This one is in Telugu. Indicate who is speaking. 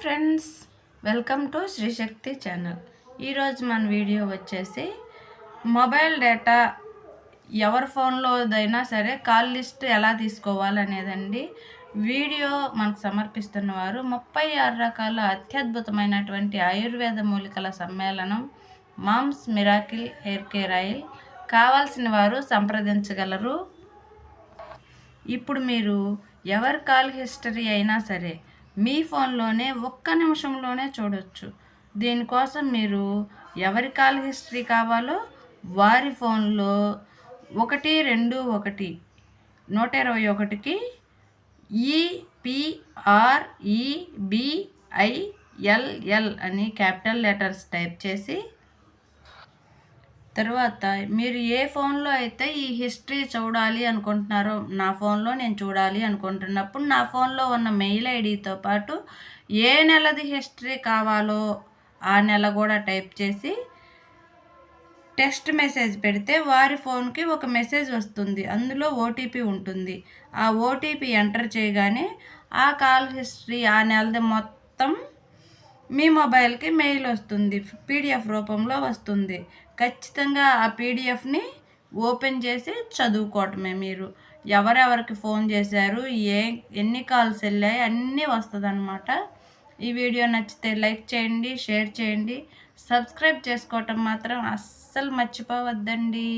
Speaker 1: Friends welcome to Srishakti channel. ఈరోజు మన వీడియో వచ్చేసి మొబైల్ డేటా ఎవరి ఫోన్లోదైనా సరే కాల్ లిస్ట్ ఎలా తీసుకోవాలనేదండి. వీడియో మనకు సమర్పిస్తున్న వారు ముప్పై ఆరు రకాల అత్యద్భుతమైనటువంటి ఆయుర్వేద మూలికల సమ్మేళనం moms miracle hair care oil కావాల్సిన వారు సంప్రదించగలరు. ఇప్పుడు మీరు ఎవరి కాల్ హిస్టరీ అయినా సరే మీ ఫోన్లోనే ఒక్క నిమిషంలోనే చూడొచ్చు. దీనికోసం మీరు ఎవరి కాల్ హిస్టరీ కావాలో వారి ఫోన్లో ఒకటి రెండు ఒకటి నూట ఇరవై ఒకటికి ఈపిఆర్ఈబిఐఎల్ఎల్ అని క్యాపిటల్ లెటర్స్ టైప్ చేసి తర్వాత మీరు ఏ ఫోన్లో అయితే ఈ హిస్టరీ చూడాలి అనుకుంటున్నారో నా ఫోన్లో నేను చూడాలి అనుకుంటున్నప్పుడు నా ఫోన్లో ఉన్న మెయిల్ ఐడితో పాటు ఏ నెలది హిస్టరీ కావాలో ఆ నెల కూడా టైప్ చేసి టెక్స్ట్ మెసేజ్ పెడితే వారి ఫోన్కి ఒక మెసేజ్ వస్తుంది. అందులో ఓటీపీ ఉంటుంది. ఆ ఓటీపీ ఎంటర్ చేయగానే ఆ కాల్ హిస్టరీ ఆ నెలది మొత్తం మీ మొబైల్కి మెయిల్ వస్తుంది. పీడిఎఫ్ రూపంలో వస్తుంది. ఖచ్చితంగా ఆ పీడిఎఫ్ని ఓపెన్ చేసి చదువుకోవటమే మీరు. ఎవరెవరికి ఫోన్ చేశారు ఏ ఎన్ని కాల్స్ వెళ్ళాయి అన్నీ వస్తుంది అనమాట ఈ వీడియో నచ్చితే లైక్ చేయండి షేర్ చేయండి. సబ్స్క్రైబ్ చేసుకోవటం మాత్రం అస్సలు మర్చిపోవద్దండి.